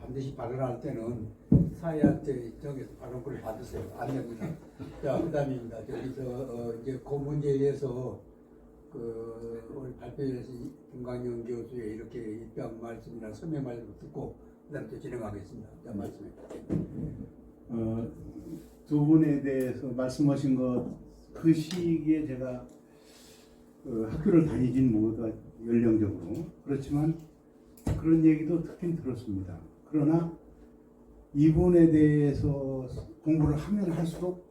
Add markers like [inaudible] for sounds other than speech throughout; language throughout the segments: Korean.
반드시 발언할 때는 사회한테 저기서 발언권을 받으세요. 안 됩니다. 자, 그 다음입니다. 저기서 어, 이제 그 문제에 대해서 그 오늘 발표에서 김광영 교수의 이렇게 입장 말씀이나 서명 말씀 듣고 그 다음 또 진행하겠습니다. 자, 말씀해. 어, 두 분에 대해서 말씀하신 것 그 시기에 제가 어, 학교를 다니진 못하 연령적으로 그렇지만 그런 얘기도 듣긴 들었습니다. 그러나 이분에 대해서 공부를 하면 할수록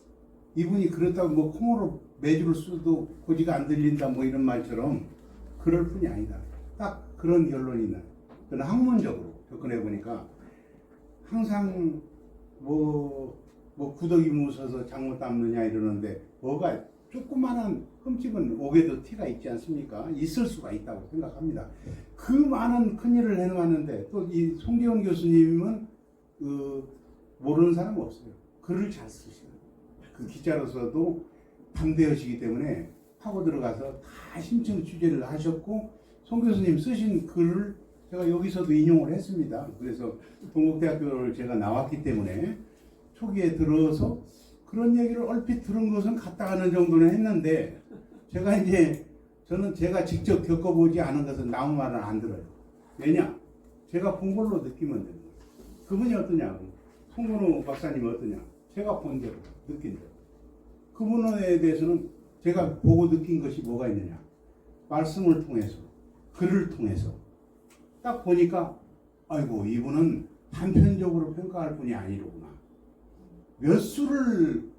이분이 그렇다고 뭐 콩으로 매주를 써도 고지가 안 들린다 뭐 이런 말처럼 그럴 뿐이 아니다. 딱 그런 결론이 나요. 저는 학문적으로 접근해 보니까 항상 뭐, 뭐 구더기 묻어서 장못 담느냐 이러는데 뭐가 조그마한 흠집은 옥에도 티가 있지 않습니까? 있을 수가 있다고 생각합니다. 그 많은 큰일을 해놓았는데 또 이 송기원 교수님은 그 모르는 사람 없어요. 글을 잘 쓰시는 그 기자로서도 담대하시기 때문에 파고 들어가서 다 심층 취재를 하셨고 송 교수님 쓰신 글을 제가 여기서도 인용을 했습니다. 그래서 동국대학교를 제가 나왔기 때문에 초기에 들어서 그런 얘기를 얼핏 들은 것은 갔다 가는 정도는 했는데 제가 이제 저는 제가 직접 겪어보지 않은 것은 남의 말은 안 들어요. 왜냐? 제가 본 걸로 느끼면 되는 거예요. 그분이 어떠냐고. 송건우 박사님이 어떠냐. 제가 본 대로, 느낀 대로. 그분에 대해서는 제가 보고 느낀 것이 뭐가 있느냐. 말씀을 통해서, 글을 통해서. 딱 보니까, 아이고, 이분은 단편적으로 평가할 분이 아니로구나. 몇 수를,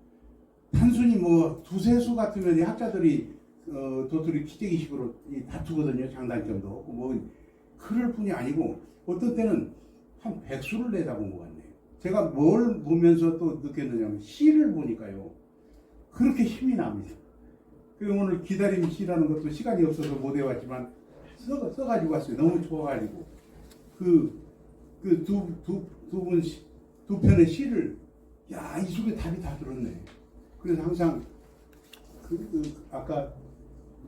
단순히 뭐 두세 수 같으면 이 학자들이 어, 도토리 키재기식으로 이 다투거든요. 장단점도 없고 뭐 그럴 뿐이 아니고 어떤 때는 한 백수를 내다본 것 같네요. 제가 뭘 보면서 또 느꼈느냐면 시를 보니까요. 그렇게 힘이 납니다. 그 오늘 기다림 시라는 것도 시간이 없어서 못 해왔지만 써, 써가지고 왔어요. 너무 좋아가지고 그 그 두 두 두분두 편의 시를 야 이 속에 답이 다 들었네. 그래서 항상 그, 그 아까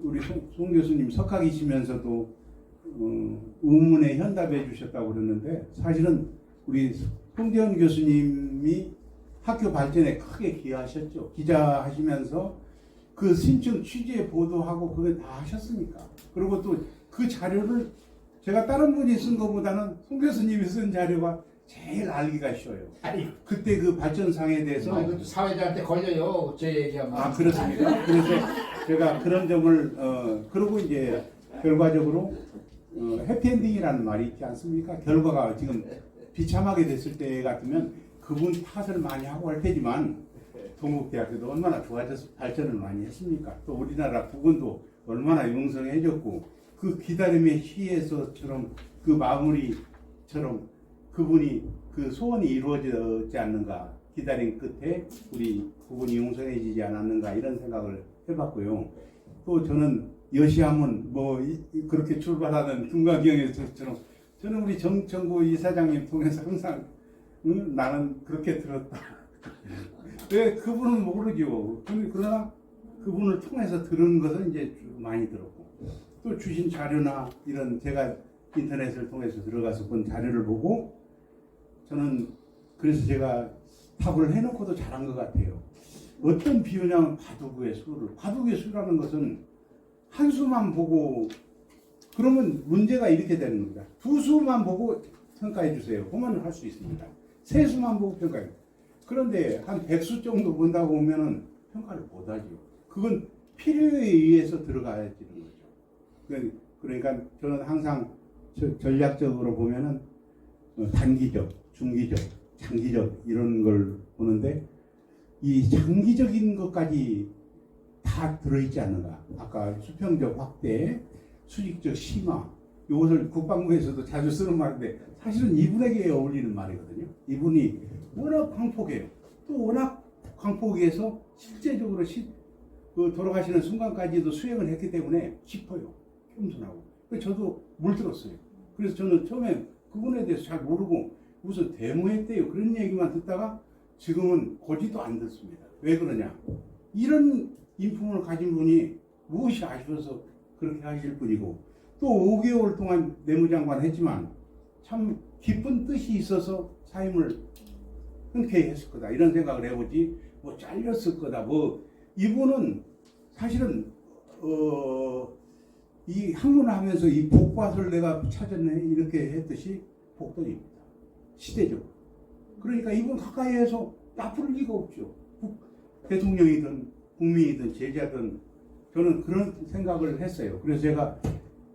우리 송, 송 교수님 석학이시면서도 어, 우문에 현답해 주셨다고 그러는데 사실은 우리 송대현 교수님이 학교 발전에 크게 기여하셨죠. 기자 하시면서 그 신청 취재 보도하고 그거 다 하셨으니까. 그리고 또 그 자료를 제가 다른 분이 쓴 것보다는 송 교수님이 쓴 자료가 제일 알기가 쉬워요. 아니, 그때 그 발전상에 대해서 아, 이것도 사회자한테 걸려요. 제 얘기하면. 아 그렇습니까? 그래서 제가 그런 점을 어 그리고 이제 결과적으로 어, 해피엔딩이라는 말이 있지 않습니까? 결과가 지금 비참하게 됐을 때 같으면 그분 탓을 많이 하고 할 테지만 동국대학교도 얼마나 좋아져서 발전을 많이 했습니까? 또 우리나라 부근도 얼마나 용성해졌고 그 기다림의 시에서처럼 그 마무리처럼 그분이 그 소원이 이루어지지 않는가 기다림 끝에 우리 부분이 용서해지지 않았는가 이런 생각을 해봤고요. 또 저는 여시하면 뭐 그렇게 출발하는 금강경에서처럼 저는 우리 정청구 이사장님 통해서 항상 응? 나는 그렇게 들었다. [laughs] 왜 그분은 모르죠. 그러나 그분을 통해서 들은 것은 이제 좀 많이 들었고 또 주신 자료나 이런 제가 인터넷을 통해서 들어가서 본 자료를 보고 저는 그래서 제가 답을 해놓고도 잘한 것 같아요. 어떤 비유냐면 바둑의 수를. 바둑의 수라는 것은 한 수만 보고 그러면 문제가 이렇게 되는 겁니다. 두 수만 보고 평가해 주세요. 그러면 할 수 있습니다. 세 수만 보고 평가해. 그런데 한백수 정도 본다고 보면은 평가를 못 하죠. 그건 필요에 의해서 들어가야 되는 거죠. 그러니까- 저는 항상 저- 전략적으로 보면은 어, 단기적, 중기적, 장기적 이런 걸 보는데 이 장기적인 것까지 다 들어있지 않는가. 아까 수평적 확대, 수직적 심화. 이것을 국방부에서도 자주 쓰는 말인데 사실은 이분에게 어울리는 말이거든요. 이분이 워낙 광폭해요. 또 워낙 광폭해서 실제적으로 시, 그 돌아가시는 순간까지도 수행을 했기 때문에 깊어요. 겸손하고. 저도 물들었어요. 그래서 저는 처음에 그분에 대해서 잘 모르고 무슨 데모했대요. 그런 얘기만 듣다가 지금은 고지도 안 듣습니다. 왜 그러냐? 이런 인품을 가진 분이 무엇이 아쉬워서 그렇게 하실 분이고 또 5개월 동안 내무장관 했지만 참 깊은 뜻이 있어서 사임을 흔쾌히 했을 거다 이런 생각을 해보지 뭐 잘렸을 거다 뭐 이분은 사실은 어 이 학문을 하면서 이 복밭을 내가 찾았네 이렇게 했듯이 복돌입니다 시대적으로 그러니까 이분 가까이에서 나쁠 리가 없죠. 국- 대통령이든 국민이든 제자든 저는 그런 생각을 했어요. 그래서 제가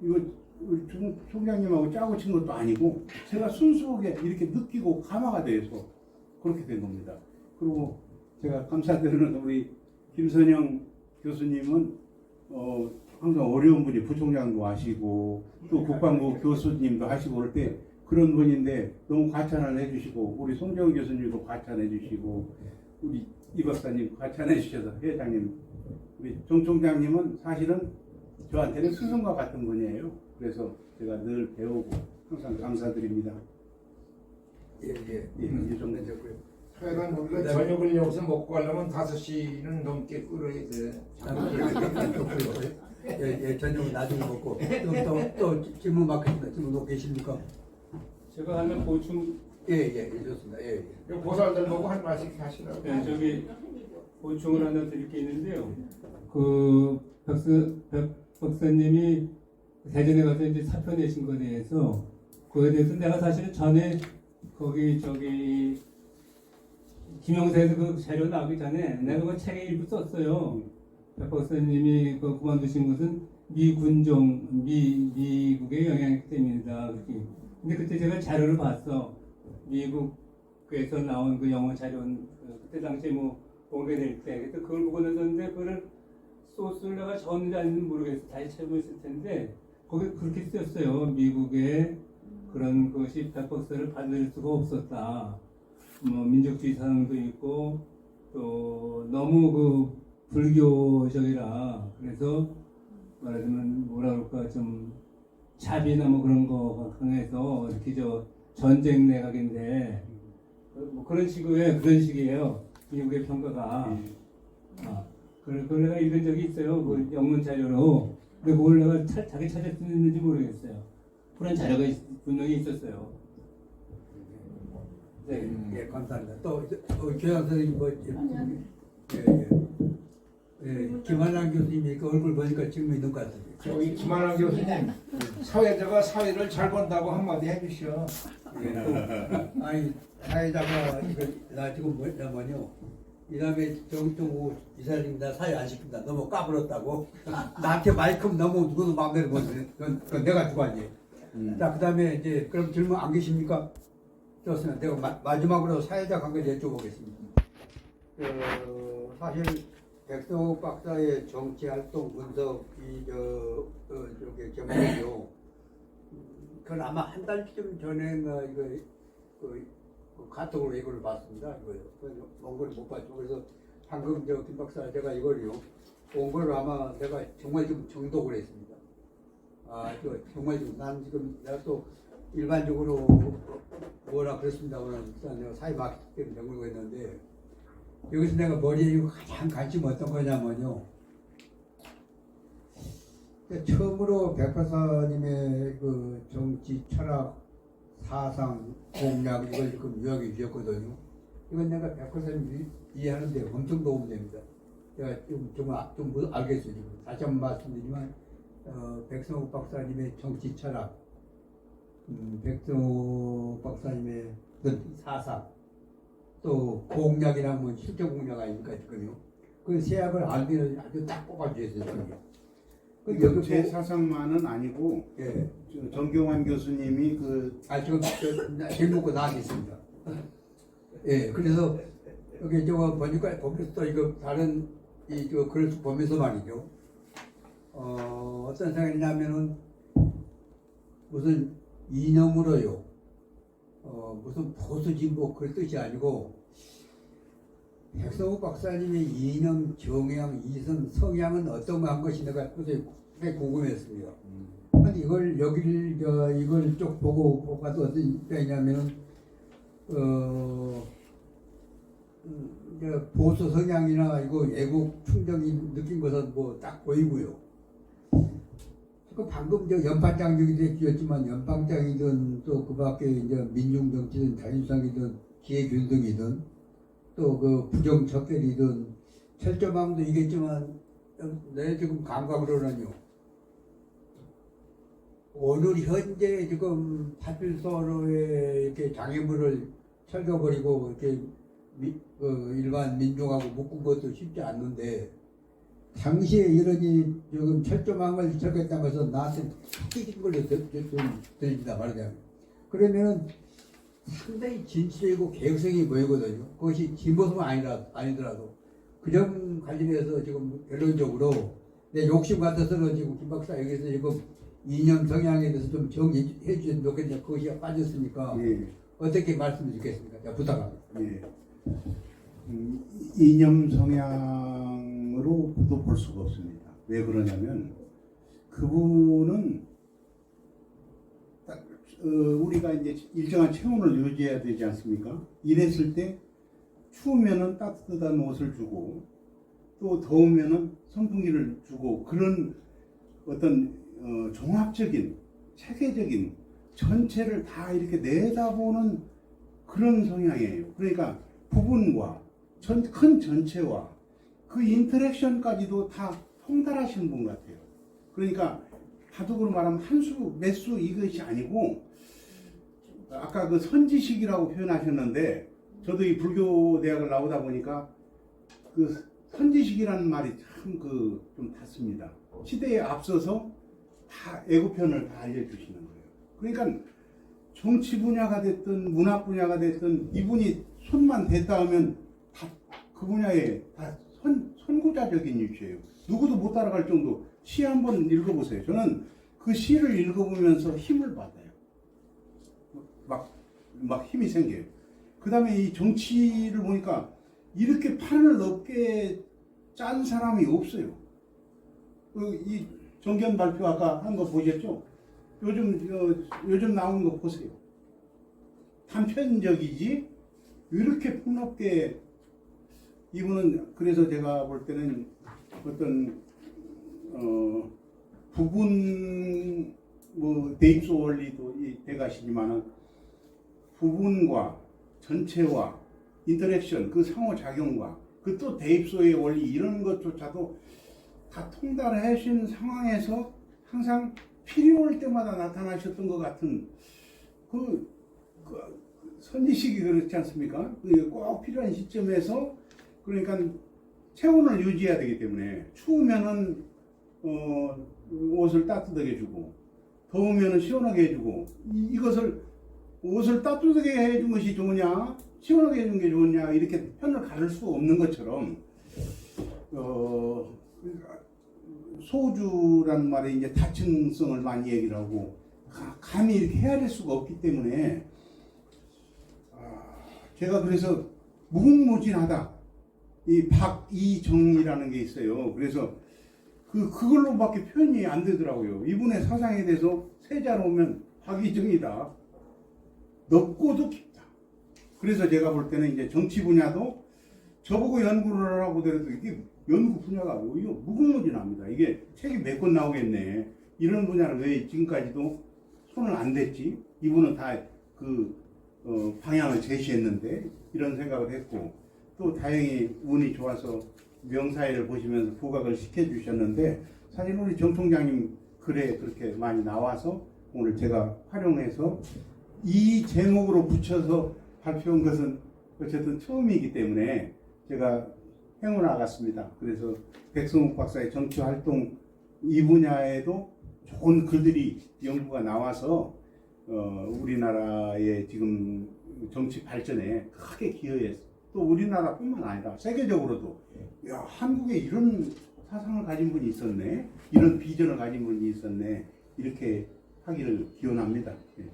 이거 우리 총, 총장님하고 짜고 친 것도 아니고 제가 순수하게 이렇게 느끼고 감화가 돼서 그렇게 된 겁니다. 그리고 제가 감사드리는 우리 김선영 교수님은 어, 항상 어려운 분이 부총장도 하시고 또 국방부 교수님도 하시고 그럴 때 그런 분인데 너무 과찬을 해주시고 우리 송정훈 교수님도 과찬해 주시고 우리 이 박사님 과찬해 주셔서 회장님 우리 정 총장님은 사실은 저한테는 스승과 같은 분이에요. 그래서 제가 늘 배우고 항상 감사드립니다. 예, 예. 예, 이 정도. 됐고요. 하여간 우리가 저녁을 여기서 먹고 가려면 5시는 넘게 끓어야 돼. [laughs] 예, 예, 저녁은 나중에 먹고 또, 또, 또 질문 받겠습니다. 질문 놓고 계십니까? 제가 하나 보충, 예, 예, 예, 좋습니다. 예, 예. 이 보살들 보고 한 말씩 하시라고. 네, 저기 보충을 하나 드릴 게 있는데요. 그 박사, 박 박사님이 대전에 가서 이제 사표 내신 거에 대해서 그거에 대해서 내가 사실은 전에 거기 저기 김영사에서 그 자료 나오기 전에 내가 그 책에 일부 썼어요. 박 박사님이 그 그만두신 것은 미군종 미 미국의 영향력 때문이다. 그렇게. 근데 그때 제가 자료를 봤어. 미국에서 나온 그 영어 자료는 그 그때 당시에 뭐 공개될 때 그때 그걸 보고 나서는데 그거를 소스를 내가 졌는지 아닌지 모르겠어. 다시 찾아보있을 텐데 거기 그렇게 쓰였어요. 미국의 그런 것이 백박사를 받을 수가 없었다. 뭐 민족주의 사상도 있고 또 너무 그 불교적이라 그래서 말하자면 뭐라 그럴까 좀 자비나 뭐 그런 거가 강해서 이렇게 저 전쟁 내각인데 뭐 그런 식의 그런 식이에요. 미국의 평가가. 아, 그걸, 그걸 내가 읽은 적이 있어요. 그 영문 자료로. 근데 그걸 내가 차, 자기 찾을 수 있는지 모르겠어요. 그런 자료가 있- 분명히 있었어요. 네. 예, 감사합니다. 또, 어, 교양 선생님, 뭐, 예, 예, 예, 김한랑 교수님이 그 얼굴 보니까 질문 있는 것 같은데. 저기 김한환 교수님 사회자가 사회를 잘 본다고 한마디 해주시오. 예, 또, 아니, 사회자가, 이거, 나 지금 뭐냐면요. 이 다음에 정동우 이사님 나 사회 안 시킨다. 너무 까불었다고. 나한테 마이크면 너무 누구도 마음대로 못해. 그건, 그건 내가 주관이에요. 자, 그 다음에 이제, 그럼 질문 안 계십니까? 좋습니다. 내가 마, 마지막으로 사회자 관계 여쭤보겠습니다. 그, 사실, 백성욱 박사의 정치 활동 분석이, 저, 어, 저게 제목이죠. 음, 그건 아마 한 달쯤 전에인가, 이거, 그, 그 카톡으로 이걸 봤습니다. 그래서 원고를 못 봤죠. 그래서 방금 저 김 박사 제가 이걸요. 원고를 아마 내가 정말 좀 정독을 했습니다. 아, 저 정말 지금 난 지금 내가 또 일반적으로 뭐라 그랬습니다만 내가 사회 마케팅 때문에 연구를 했는데 여기서 내가 머리에 이거 가장 관심 어떤 거냐면요. 그 처음으로 백화사님의 그 정치 철학 사상 공략 이걸 지금 요약해 주셨거든요. 이건 내가 백화사님 이해하는데 엄청 도움됩니다. 제가 좀, 좀, 아- 좀 뭐- 알겠어요. 지금. 다시 한번 말씀드리지만 어, 백성욱 박사님의 정치 철학, 음, 백성욱 박사님의 사상, 또 공약이란 뭐 실제 공약 아닙니까 지금요. 그 세약을 알기를 아주 딱 뽑아주셨어요. 그 이건 여기 제 보- 사상만은 아니고 예. 저 정경환 교수님이 그 아 지금 저, 제목고 나와 있습니다. 예, 그래서 여기 저거 보니까 보면서 또 이거 다른 이저 글을 보면서 말이죠. 어 어떤 생각이냐면은 무슨 이념으로요. 어 무슨 보수 진보 그럴 뜻이 아니고 백성우 박사님의 이념, 정향, 이성, 성향은 어떤 거한 것이 내가 그때 꽤 궁금했습니다. 근데 이걸 여기를 저 이걸 쭉 보고 봐도 어떤 입장이냐면은 어 음, 보수 성향이나 이거 애국 충정이 느낀 것은 뭐 딱 보이고요. 그 방금 저 연판장님이 주셨지만 연방장이든 또 그 밖에 이제 민중정치든 자유상이든 기회균등이든 또 그 부정척결이든 철저망도 이겠지만 내 지금 감각으로는요. 오늘 현재 지금 파출소로의 이렇게 장애물을 철거버리고 이렇게 미, 그 일반 민중하고 묶은 것도 쉽지 않는데 당시에 이러니 지금 철조망을 철거했다고 해서 나한테 튀긴 걸로 들- 들- 좀 들립니다 말하자면 그러면은 상당히 진실이고 개성이 보이거든요 그것이 뒷모습은 아니라, 아니더라도 그 점 관련해서 지금 결론적으로 내 욕심 같아서는 지금 김 박사 여기서 지금 이념 성향에 대해서 좀 정리해 주셨으면 좋겠는데 그것이 빠졌으니까 예. 어떻게 말씀해 주겠습니까? 제가 부탁합니다. 예. 음, 이념 성향 으로도 볼 수가 없습니다. 왜 그러냐면 그분은 딱, 어, 우리가 이제 일정한 체온을 유지해야 되지 않습니까? 이랬을 때 추우면은 따뜻한 옷을 주고 또 더우면은 선풍기를 주고 그런 어떤 어, 종합적인 체계적인 전체를 다 이렇게 내다보는 그런 성향이에요. 그러니까 부분과 전, 큰 전체와 그 인터랙션까지도 다 통달하시는 분 같아요. 그러니까 바둑으로 말하면 한수, 몇 수 이것이 아니고 아까 그 선지식이라고 표현하셨는데 저도 이 불교 대학을 나오다 보니까 그 선지식이라는 말이 참 그 좀 닿습니다. 시대에 앞서서 다 애고편을 다 알려주시는 거예요. 그러니까 정치 분야가 됐든 문학 분야가 됐든 이분이 손만 댔다 하면 다 그 분야에 다 선, 선구자적인 위치예요. 누구도 못 따라갈 정도 시 한번 읽어보세요. 저는 그 시를 읽어보면서 힘을 받아요. 막, 막 힘이 생겨요. 그 다음에 이 정치를 보니까 이렇게 판을 넓게 짠 사람이 없어요. 그이 정견 발표 아까 한 거 보셨죠? 요즘 어, 요즘 나온 거 보세요. 단편적이지 이렇게 폭넓게 이분은 그래서 제가 볼 때는 어떤 어 부분 뭐 데이소 원리도 이 대가시지만은 부분과 전체와 인터랙션 그 상호작용과 그 또 대입소의 원리 이런 것조차도 다 통달해 하신 상황에서 항상 필요할 때마다 나타나셨던 것 같은 그, 그 선지식이 그렇지 않습니까? 그꼭 필요한 시점에서 그러니까 체온을 유지해야 되기 때문에 추우면은 어, 옷을 따뜻하게 해주고 더우면은 시원하게 해주고 이, 이것을 옷을 따뜻하게 해준 것이 좋으냐 시원하게 해준 게 좋으냐 이렇게 편을 가를 수 없는 것처럼 어, 소주란 말에 이제 다층성을 많이 얘기를 하고 가- 감히 이렇게 헤아릴 수가 없기 때문에 아, 제가 그래서 무궁무진하다 이 박이정이라는 게 있어요. 그래서 그 그걸로밖에 표현이 안 되더라고요. 이분의 사상에 대해서 세자로 오면 박이정이다. 넓고도 깊다. 그래서 제가 볼 때는 이제 정치 분야도 저보고 연구를 하라고 하더라도 이게 연구 분야가 오히려 무궁무진합니다. 이게 책이 몇 권 나오겠네. 이런 분야를 왜 지금까지도 손을 안 댔지? 이분은 다그 방향을 제시했는데 이런 생각을 했고 또 다행히 운이 좋아서 명사회를 보시면서 부각을 시켜주셨는데 사실 우리 정 총장님 글에 그렇게 많이 나와서 오늘 제가 활용해서 이 제목으로 붙여서 발표한 것은 어쨌든 처음이기 때문에 제가 행운 나갔습니다. 그래서 백성욱 박사의 정치 활동 이 분야에도 좋은 글들이 연구가 나와서 어, 우리나라의 지금 정치 발전에 크게 기여했어. 또 우리나라뿐만 아니라 세계적으로도 야 한국에 이런 사상을 가진 분이 있었네, 이런 비전을 가진 분이 있었네 이렇게 하기를 기원합니다. 예.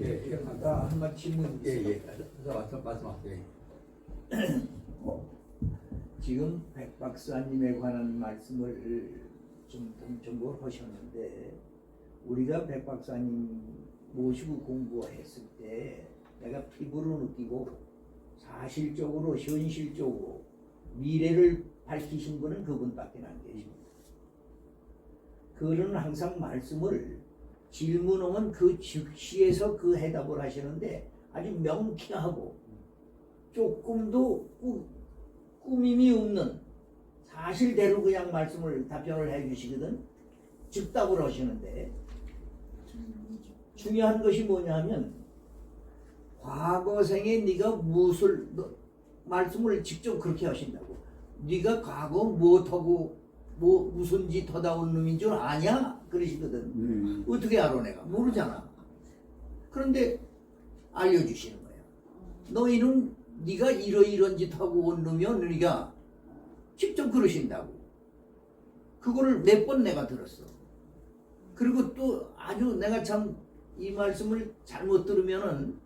예, 예, 아까 한번 질문, 예, 예, 와서 말씀하세요. 지금 백 박사님에 관한 말씀을 좀 전부 하셨는데 우리가 백 박사님 모시고 공부했을 때 내가 피부로 느끼고 사실적으로 현실적으로 미래를 밝히신 분은 그분밖에 안 계십니다. 그는 항상 말씀을 질문 오면 그 즉시에서 그 해답을 하시는데 아주 명쾌하고 조금도 꾸, 꾸밈이 없는 사실대로 그냥 말씀을 답변을 해주시거든 즉답을 하시는데 중요한 것이 뭐냐면 과거생에 네가 무엇을 너, 말씀을 직접 그렇게 하신다고. 네가 과거 무엇하고 뭐 무슨 짓 하다 온 놈인 줄 아냐? 그러시거든. 네. 어떻게 알아 내가? 모르잖아. 그런데 알려주시는 거야. 너희는 네가 이러이런 짓 하고 온 놈이야 너희가 직접 그러신다고. 그거를 몇 번 내가 들었어. 그리고 또 아주 내가 참 이 말씀을 잘못 들으면은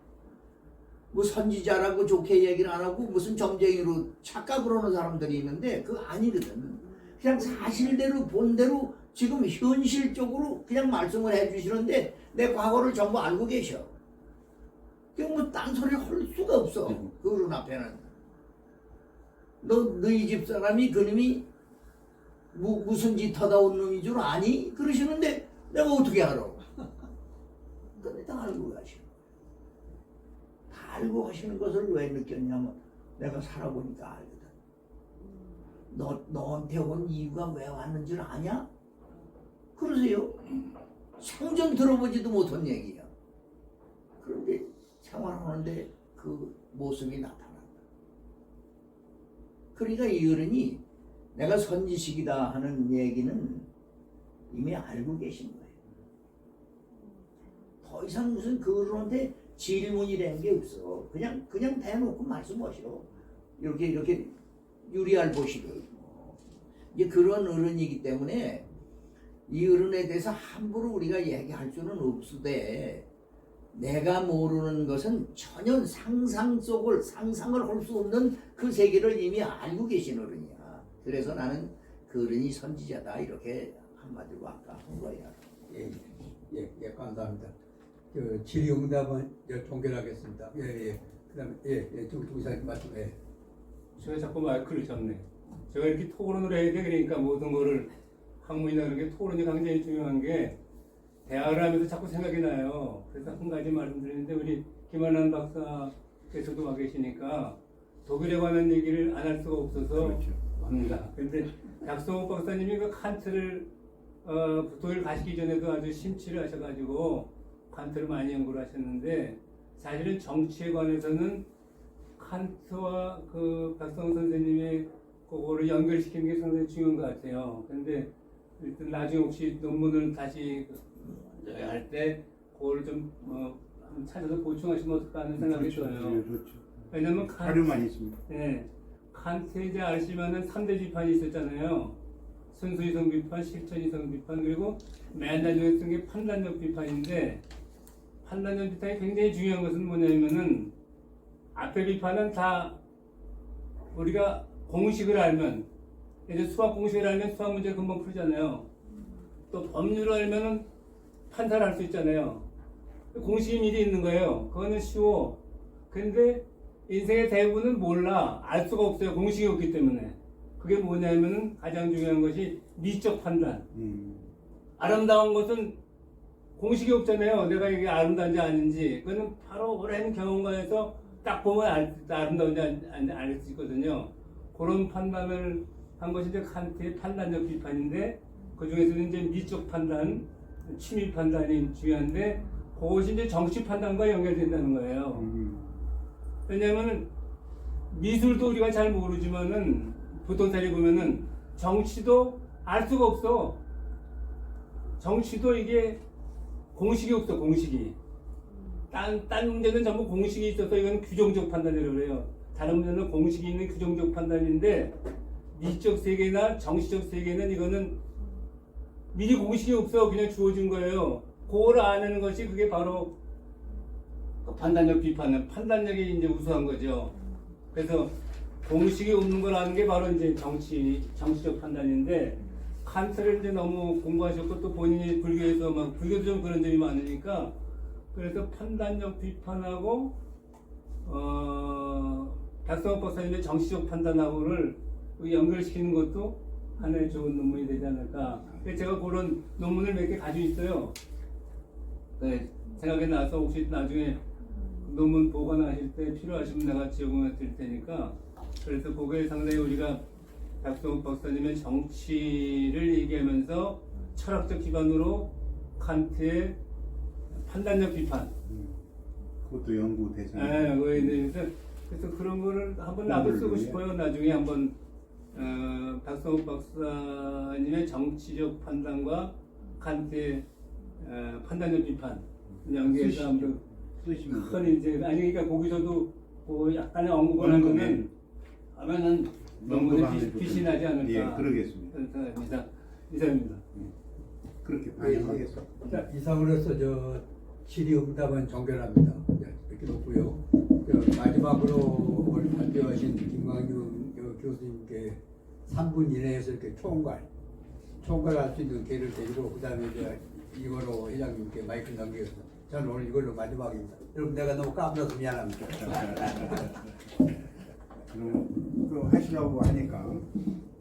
뭐 선지자라고 좋게 얘기를 안 하고 무슨 점쟁이로 착각을 하는 사람들이 있는데 그거 아니거든 그냥 사실대로 본대로 지금 현실적으로 그냥 말씀을 해주시는데 내 과거를 전부 알고 계셔. 그냥 뭐 딴소리 할 수가 없어. 그분 앞에는. 너, 너희 집 사람이 그놈이 무, 무슨 짓 하다 온 놈인 줄 아니? 그러시는데 내가 어떻게 알아? [laughs] 근데 다 알고. 다 알고 하시는 것을 왜 느꼈냐면 내가 살아보니까 알거든. 너, 너한테 온 이유가 왜 왔는 줄 아냐? 그러세요. 생전 들어보지도 못한 얘기야. 그런데 생활하는데 그 모습이 나타난다. 그러니까 이 어른이 내가 선지식이다 하는 얘기는 이미 알고 계신 거예요. 더 이상 무슨 그 어른한테 질문이라는 게 없어. 그냥 그냥 대놓고 말씀하시오. 이렇게 이렇게 유리알 보시고 이제 그런 어른이기 때문에 이 어른에 대해서 함부로 우리가 얘기할 수는 없으되 내가 모르는 것은 전혀 상상 속을 상상을 할 수 없는 그 세계를 이미 알고 계신 어른이야. 그래서 나는 그 어른이 선지자다 이렇게 한마디로 아까 한 거야. 예, 예, 예, 감사합니다. 그 질의응답은 이제 종결하겠습니다. 예, 예. 그 다음에 예, 예, 두 두사님 말씀. 예. 제가 자꾸 마이크를 잡네. 제가 이렇게 토론을 해야 돼 그러니까 모든 거를 학문이나 그런 게 토론이 굉장히 중요한 게 대화를 하면서 자꾸 생각이 나요. 그래서 한 가지 말씀드리는데 우리 김한환 박사께서도 와 계시니까 독일에 관한 얘기를 안 할 수가 없어서 그렇죠. 합니다. 그런데 약성호 박사님이 그 칸트를 어, 독일 가시기 전에도 아주 심취를 하셔가지고 칸트를 많이 연구를 하셨는데 사실은 정치에 관해서는 칸트와 그 박성 선생님의 그거를 연결시키는 게 상당히 중요한 것 같아요. 근데 일단 나중에 혹시 논문을 다시 할 때 그걸 좀 어, 찾아서 보충하시면 어떨까 하는 생각이 그렇죠. 들어요. 네, 그렇죠. 왜냐면 칸, 자료만 있습니다. 네, 칸트 이제 아시면은 3대 비판이 있었잖아요. 순수 이성 비판, 실천 이성 비판, 그리고 맨 나중에 쓴 게 판단력 비판인데 판단력 비판이 굉장히 중요한 것은 뭐냐면은 앞에 비판은 다 우리가 공식을 알면 이제 수학 공식을 알면 수학 문제 금방 풀잖아요. 또 법률을 알면은 판단을 할수 있잖아요. 공식이 미리 있는 거예요. 그거는 쉬워. 근데 인생의 대부분은 몰라. 알 수가 없어요. 공식이 없기 때문에. 그게 뭐냐면은 가장 중요한 것이 미적 판단. 음. 아름다운 것은 공식이 없잖아요. 내가 이게 아름다운지 아닌지. 그거는 바로 오랜 경험과에서 딱 보면 알, 아름다운지 아닌지 알 수 있거든요. 그런 판단을 한 것이 이제 칸트의 판단적 비판인데 그 중에서는 이제 미적 판단, 취미 판단이 중요한데 그것이 이제 정치 판단과 연결된다는 거예요. 음. 왜냐하면 미술도 우리가 잘 모르지만은 부동산에 보면은 정치도 알 수가 없어. 정치도 이게 공식이 없어 공식이. 딴, 딴 문제는 전부 공식이 있어서 이건 규정적 판단이라고 그래요. 다른 문제는 공식이 있는 규정적 판단인데 미적 세계나 정치적 세계는 이거는 미리 공식이 없어 그냥 주어진 거예요. 그걸 아는 것이 그게 바로 그 판단력 비판은 판단력이 이제 우수한 거죠. 그래서 공식이 없는 걸 아는 게 바로 이제 정치 정치적 판단인데 칸트를 이제 너무 공부하셨고 또 본인이 불교에서 막 불교도 좀 그런 점이 많으니까 그래서 판단력 비판하고 어 박성호 박사님의 정치적 판단하고를 연결시키는 것도 하나의 좋은 논문이 되지 않을까. 제가 그런 논문을 몇 개 가지고 있어요. 네, 생각이 나서 혹시 나중에 논문 보관하실 때 필요하시면 내가 제공해 드릴 테니까 그래서 그거에 상당히 우리가 박성욱 박사님의 정치를 얘기하면서 철학적 기반으로 칸트의 판단력 비판. 그것도 연구 대상. 예, 대해서 그래서 그런 거를 한번 나도 쓰고 싶어요. 나중에 한번 어, 박성욱 박사님의 정치적 판단과 칸트의 어, 판단력 비판. 연계해서 한번 쓰시면 큰 이제 아니 그러니까 거기서도 그 약간의 언급을 하면은 하면은 너무 나지 않을까. 예, 그러겠습니다. 그래서 이상 이상입니다. 그렇게 반영하겠습니다. 자, 이상으로서 저 질의응답은 종결합니다. 네, 이렇게 놓고요. 저 마지막으로 오늘 발표하신 김광윤 저 교수님께 3분 이내에서 이렇게 총괄, 총괄할 수 있는 기회를 드리고 그 다음에 이제 이거로 회장님께 마이크 넘기겠습니다. 저는 오늘 이걸로 마지막입니다. 여러분 내가 너무 까불어서 미안합니다. [laughs] 그럼 또 하시라고 하니까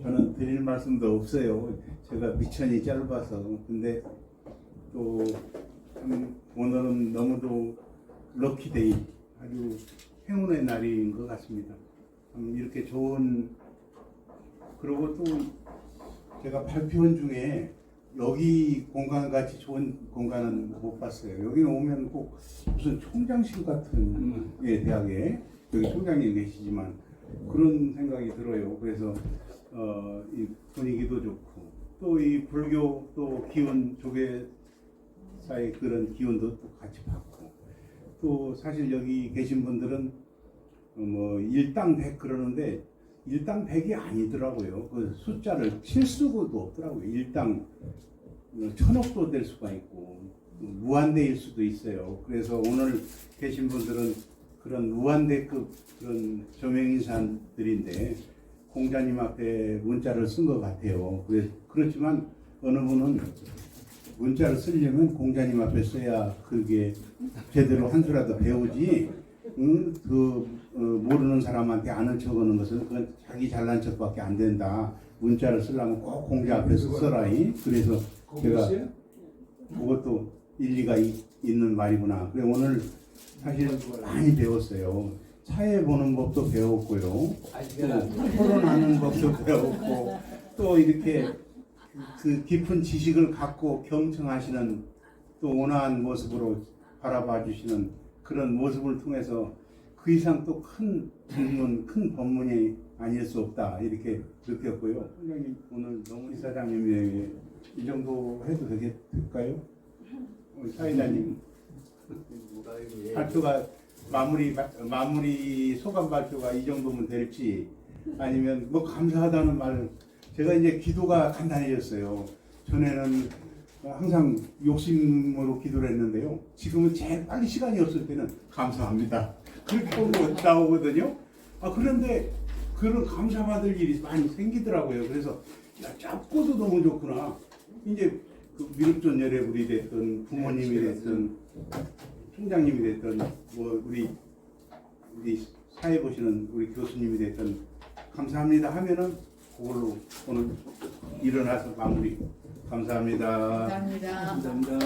저는 드릴 말씀도 없어요. 제가 미천이 짧아서 근데 또참 오늘은 너무도 럭키데이 아주 행운의 날인 것 같습니다. 참 이렇게 좋은 그리고 또 제가 발표한 중에 여기 공간 같이 좋은 공간은 못 봤어요. 여기 오면 꼭 무슨 총장실 같은 음. 예, 대학에 여기 총장님 계시지만 그런 생각이 들어요. 그래서 어, 이 분위기도 좋고 또 이 불교 또 기운 조계사의 그런 기운도 또 같이 받고 또 사실 여기 계신 분들은 어, 뭐 일당백 그러는데 일당백이 아니더라고요. 그 숫자를 칠 수도 없더라고요. 일당 뭐 천억도 될 수가 있고 무한대일 수도 있어요. 그래서 오늘 계신 분들은 그런 무한대급 그런 조명인사들인데 공자님 앞에 문자를 쓴 것 같아요. 그렇지만 어느 분은 문자를 쓰려면 공자님 앞에 써야 그게 제대로 한 수라도 배우지. 응? 그 어, 모르는 사람한테 아는 척하는 것은 그건 자기 잘난 척밖에 안 된다. 문자를 쓰려면 꼭 공자 앞에서 써라이. 그래서 제가 그것도 일리가 이- 있는 말이구나. 그래 오늘 사실 많이 배웠어요. 차에 보는 법도 배웠고요. 또 토론하는 법도 배웠고 또 이렇게 그 깊은 지식을 갖고 경청하시는 또 온화한 모습으로 바라봐 주시는 그런 모습을 통해서 그 이상 또 큰 질문, 큰 법문이 아닐 수 없다 이렇게 느꼈고요. 원장님 오늘 너무 이사장님이 이 정도 해도 되겠, 될까요? 우리 사회자님 발표가 마무리 마무리 소감 발표가 이 정도면 될지 아니면 뭐 감사하다는 말 제가 이제 기도가 간단해졌어요. 전에는 항상 욕심으로 기도를 했는데요. 지금은 제일 빨리 시간이 없을 때는 감사합니다. 그렇게 하고 나오거든요. 아 그런데 그런 감사받을 일이 많이 생기더라고요. 그래서 야 짧고도 너무 좋구나. 이제 그 미륵전 열애불이 됐든 부모님이 됐든 총장님이 됐든 뭐 우리 우리 사회 보시는 우리 교수님이 됐든 감사합니다 하면은 그걸로 오늘 일어나서 마무리 감사합니다. 감사합니다. 감사합니다.